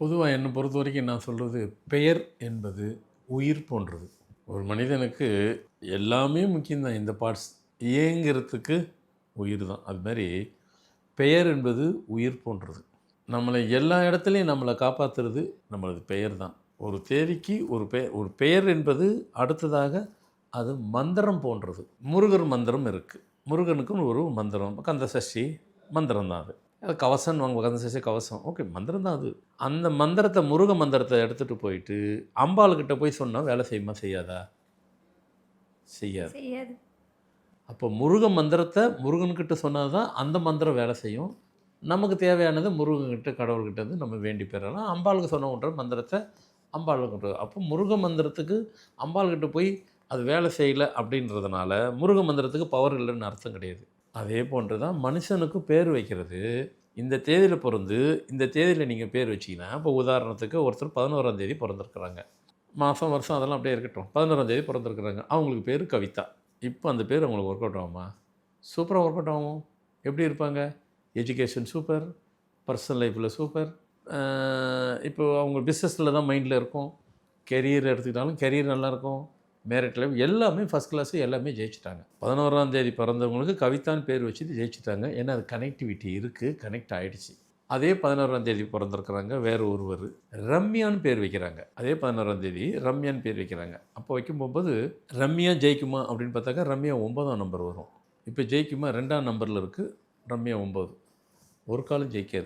பொதுவாக என்னை பொறுத்த வரைக்கும் நான் சொல்கிறது பெயர் என்பது உயிர் போன்றது. ஒரு மனிதனுக்கு எல்லாமே முக்கியம்தான். இந்த பார்ட்ஸ் ஏங்கிறதுக்கு உயிர் தான். அது மாதிரி பெயர் என்பது உயிர் போன்றது. நம்மளை எல்லா இடத்துலையும் நம்மளை காப்பாற்றுறது நம்மளது பெயர் தான். ஒரு தேதிக்கு ஒரு பெயர் ஒரு பெயர் என்பது அடுத்ததாக அது மந்திரம் போன்றது. முருகர் மந்திரம் இருக்குது முருகனுக்குன்னு ஒரு மந்திரம். கந்த சஷ்டி மந்திரம் தான் அது. அது கவசம் வாங்க கந்த சஷ்டி கவசம். ஓகே மந்திரம் தான் அது. அந்த மந்திரத்தை முருக மந்திரத்தை எடுத்துகிட்டு போயிட்டு அம்பாளுக்கிட்ட போய் சொன்னால் வேலை செய்யுமா செய்யாதா? செய்யாது. செய்யாது. அப்போ முருக மந்திரத்தை முருகன்கிட்ட சொன்னால் தான் அந்த மந்திரம் வேலை செய்யும். நமக்கு தேவையானது முருகன்கிட்ட கடவுள்கிட்ட இருந்து நம்ம வேண்டி பெறலாம். அம்பாளுக்கு சொன்னவன்ற மந்திரத்தை அம்பாளுக்கிட்ட அப்போ முருக மந்திரத்துக்கு அம்பாள்கிட்ட போய் அது வேலை செய்யலை அப்படின்றதுனால முருக மந்திரத்துக்கு பவர் இல்லைன்னு அர்த்தம் கிடையாது. அதே போன்று தான் மனுஷனுக்கு பேர் வைக்கிறது. இந்த தேதியில் பிறந்து இந்த தேதியில் நீங்கள் பேர் வச்சிங்கன்னா இப்போ உதாரணத்துக்கு ஒருத்தர் பதினோராம் தேதி பிறந்திருக்கிறாங்க. மாதம் வருஷம் அதெல்லாம் அப்படியே இருக்கட்டும். பதினோராம் தேதி பிறந்திருக்கிறாங்க. அவங்களுக்கு பேர் கவிதா. இப்போ அந்த பேர் அவங்களுக்கு ஒர்க் அவுட் ஆகுமா? சூப்பராக ஒர்க் அவுட் ஆகும். எப்படி இருப்பாங்க? எஜுகேஷன் சூப்பர் பர்சனல் லைஃப்பில் சூப்பர் இப்போ அவங்க பிஸ்னஸில் தான் மைண்டில் இருக்கும். கெரியர் எடுத்துக்கிட்டாலும் கெரியர் நல்லாயிருக்கும் மேரிட் லைஃப் எல்லாமே ஃபஸ்ட் கிளாஸு எல்லாமே ஜெயிச்சிட்டாங்க. பதினோராம் தேதி பிறந்தவங்களுக்கு கவிதான்னு பேர் வச்சுட்டு ஜெயிச்சிட்டாங்க. ஏன்னா அது கனெக்டிவிட்டி இருக்குது கனெக்ட் ஆகிடுச்சு அதே பதினோராம் தேதி பிறந்திருக்கிறாங்க வேறு ஒருவர். ரம்யான்னு பேர் வைக்கிறாங்க. அதே பதினோராம் தேதி ரம்யான்னு பேர் வைக்கிறாங்க. அப்போ வைக்கும் போகும்போது ரம்யா ஜெயிக்குமா அப்படின்னு பார்த்தாக்கா ரம்யா ஒன்பதாம் நம்பர் வரும். இப்போ ஜெயிக்குமா? ரெண்டாம் நம்பரில் இருக்குது ரம்யா ஒம்பது ஒரு காலம் ஜெயிக்காது.